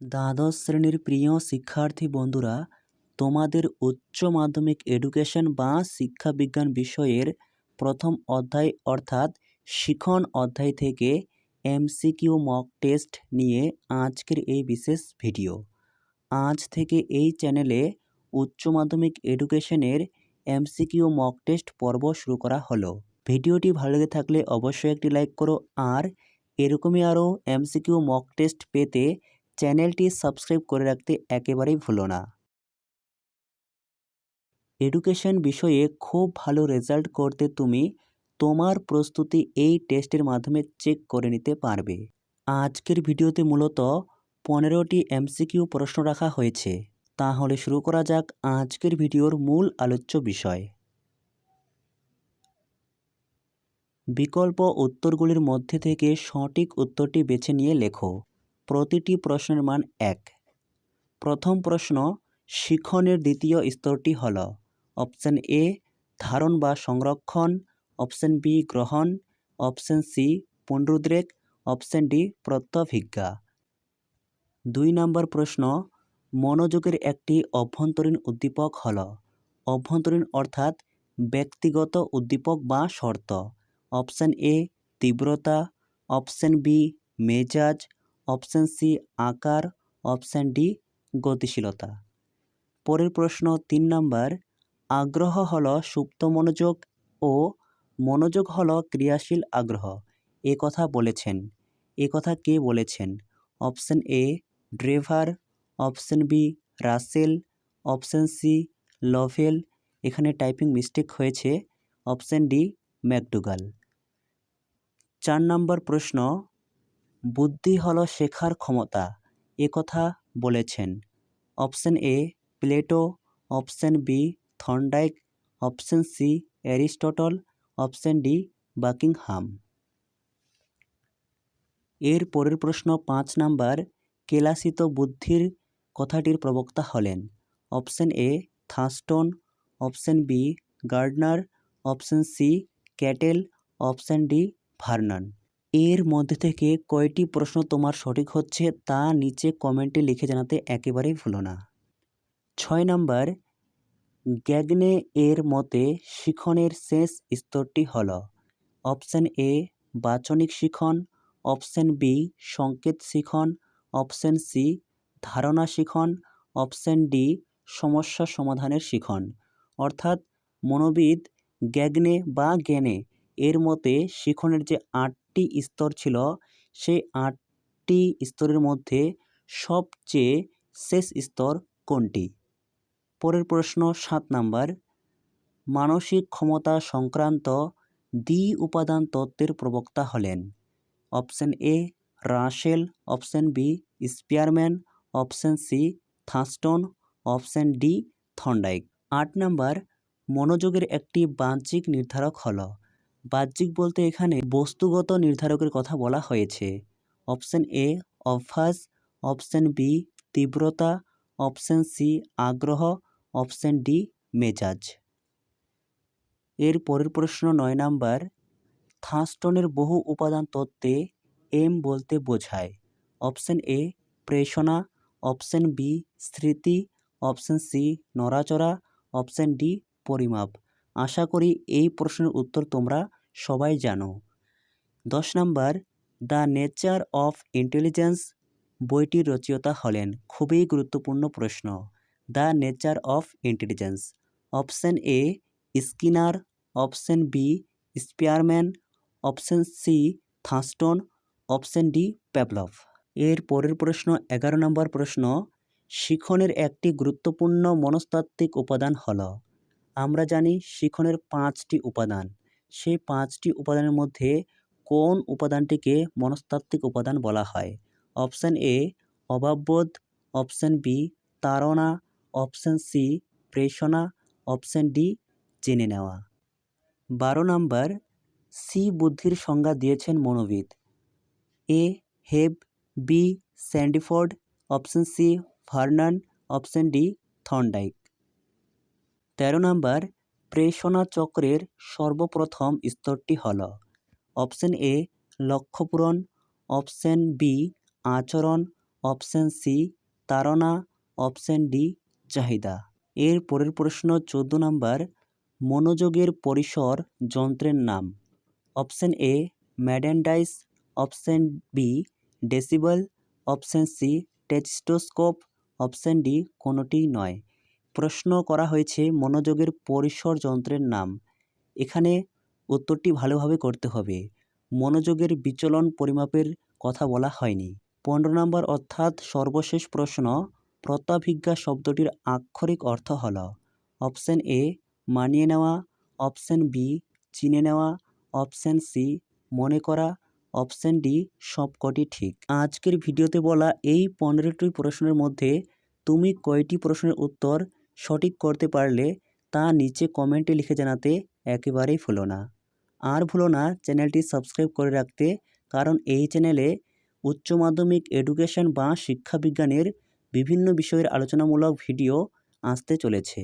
দ্বাদশ শ্রেণির প্রিয় শিক্ষার্থী বন্ধুরা, তোমাদের উচ্চ মাধ্যমিক এডুকেশন বা শিক্ষাবিজ্ঞান বিষয়ের প্রথম অধ্যায় অর্থাৎ শিখন অধ্যায় থেকে এমসিকিউ মক টেস্ট নিয়ে আজকের এই বিশেষ ভিডিও আজ থেকে এই চ্যানেলে উচ্চ মাধ্যমিক এডুকেশনের এমসিকিউ মক টেস্ট পর্ব শুরু করা হলো। ভিডিওটি ভালো লেগে থাকলে অবশ্যই একটি লাইক করো আর এরকমই আরও এমসিকিউ মক টেস্ট পেতে চ্যানেলটি সাবস্ক্রাইব করে রাখতে একেবারেই ভুলো না। এডুকেশন বিষয়ে খুব ভালো রেজাল্ট করতে তুমি তোমার প্রস্তুতি এই টেস্টের মাধ্যমে চেক করে নিতে পারবে। আজকের ভিডিওতে মূলত পনেরোটি এমসিকিউ প্রশ্ন রাখা হয়েছে। তাহলে শুরু করা যাক আজকের ভিডিওর মূল আলোচ্য বিষয়। বিকল্প উত্তরগুলির মধ্যে থেকে সঠিক উত্তরটি বেছে নিয়ে লেখো। প্রতিটি প্রশ্নের মান এক। প্রথম প্রশ্ন, শিখনের দ্বিতীয় স্তরটি হল। অপশান এ, ধারণ বা সংরক্ষণ। অপশান বি, গ্রহণ। অপশান সি, পুনরুদ্রেক। অপশান ডি প্রত্যভিজ্ঞা দুই নম্বর প্রশ্ন, মনোযোগের একটি অভ্যন্তরীণ উদ্দীপক হল। অভ্যন্তরীণ অর্থাৎ ব্যক্তিগত উদ্দীপক বা শর্ত। অপশান এ, তীব্রতা। অপশান বি, মেজাজ। অপশান সি, আকার, অপশান ডি, গতিশীলতা। পরের প্রশ্ন তিন নাম্বার, আগ্রহ হল সুপ্ত মনোযোগ ও মনোযোগ হল ক্রিয়াশীল আগ্রহ। এ কথা বলেছেন। এ কথা কে বলেছেন? Option A, Drever, option B, Russell, option C, Lovell. এখানে টাইপিং মিস্টেক হয়েছে। Option D, McDougall. চার নম্বর প্রশ্ন বুদ্ধি হলো শেখার ক্ষমতা, এ কথা বলেছেন। Option A, Plato, option B, Thorndike, option C, Aristotle, option D, Buckingham. এর পরের প্রশ্ন পাঁচ নাম্বার, কেলাসিত বুদ্ধির কথাটির প্রবক্তা হলেন। Option A, Thurstone, option B, Gardner, option C, Cattell, option D, Vernon. এর মধ্যে থেকে কয়টি প্রশ্ন তোমার সঠিক হচ্ছে তা নিচে কমেন্টে লিখে জানাতে একেবারেই ভুলো না। ছয় নাম্বার, গ্যাগনে এর মতে শিখনের শেষ স্তরটি হল অপশান এ, বাচনিক শিখন, অপশান বি, সংকেত শিখন, অপশান সি, ধারণা শিখন, অপশান ডি, সমস্যা সমাধানের শিখন। অর্থাৎ মনোবিদ গ্যাগনে বা জ্ঞানে এর মতে শিখনের যে আটটি স্তর ছিল, সেই আটটি স্তরের মধ্যে সবচেয়ে শেষ স্তর কোনটি? পরের প্রশ্ন সাত নাম্বার। মানসিক ক্ষমতা সংক্রান্ত দ্বি উপাদান তত্ত্বের প্রবক্তা হলেন। Option A Russell option B, Spearman. Option C, Thurstone. Option D, Thorndike. আট নাম্বার, মনোযোগের একটি বাহ্যিক নির্ধারক হল। বাহ্যিক বলতে এখানে বস্তুগত নির্ধারকের কথা বলা হয়েছে। অপশান এ, অভ্যাস। অপশান বি, তীব্রতা। অপশান সি, আগ্রহ। অপশান ডি, মেজাজ। এর পরের প্রশ্ন নয় নাম্বার থাস্টনের বহু উপাদান তত্ত্বে এম বলতে বোঝায়। অপশান এ, প্রেষণা। অপশান বি, স্মৃতি। অপশান সি, নড়াচড়া। অপশান ডি, পরিমাপ। আশা করি এই প্রশ্নের উত্তর তোমরা সবাই জানো। দশ নম্বর, দ্য নেচার অফ ইন্টেলিজেন্স বইটির রচয়িতা হলেন খুবই গুরুত্বপূর্ণ প্রশ্ন। The nature of intelligence, option A Skinner, option B Spearman, option C Thurstone option D Pavlov এর পরের প্রশ্ন, এগারো নম্বর প্রশ্ন, শিখনের একটি গুরুত্বপূর্ণ মনস্তাত্ত্বিক উপাদান হল। আমরা জানি শিখনের পাঁচটি উপাদান। সেই পাঁচটি উপাদানের মধ্যে কোন উপাদানটিকে মনস্তাত্ত্বিক উপাদান বলা হয়? অপশান এ অভাববোধ অপশান বি, তাড়না। অপশান সি, প্রেষণা। অপশান ডি, জেনে নেওয়া। বারো নাম্বার, সি বুদ্ধির সংজ্ঞা দিয়েছেন মনোবিদ। A, Hebb. B, Sandiford. Option C, Vernon. Option D Thorndike তেরো নাম্বার প্রেষণা চক্রের সর্বপ্রথম স্তরটি হল অপশান এ লক্ষ্যপূরণ অপশান বি আচরণ, অপশান সি তাড়না, অপশান ডি চাহিদা। এর পরের প্রশ্ন চোদ্দ নম্বর, মনোযোগের পরিসর যন্ত্রের নাম। Option A ম্যাডেন্ডাইস option B decibel, option C tachistoscope, option D কোনোটিই নয়। প্রশ্ন করা হয়েছে মনোযোগের পরিসর যন্ত্রের নাম। এখানে উত্তরটি ভালোভাবে করতে হবে। মনোযোগের বিচলন পরিমাপের কথা বলা হয়নি। পনেরো নম্বর অর্থাৎ সর্বশেষ প্রশ্ন, প্রত্যাভিজ্ঞা শব্দটির আক্ষরিক অর্থ হল অপশান এ মানিয়ে নেওয়া, অপশান বি চিনে নেওয়া, অপশান সি মনে করা, অপশান ডি সবকটি ঠিক। আজকের ভিডিওতে বলা এই পনেরোটি প্রশ্নের মধ্যে তুমি কয়টি প্রশ্নের উত্তর সঠিক করতে পারলে তা নিচে কমেন্টে লিখে জানাতে একেবারেই ভুলো না। আর ভুলো না চ্যানেলটি সাবস্ক্রাইব করে রাখতে, কারণ এই চ্যানেলে উচ্চ মাধ্যমিক এডুকেশন বা শিক্ষা বিজ্ঞানের বিভিন্ন বিষয়ের আলোচনামূলক ভিডিও আসতে চলেছে।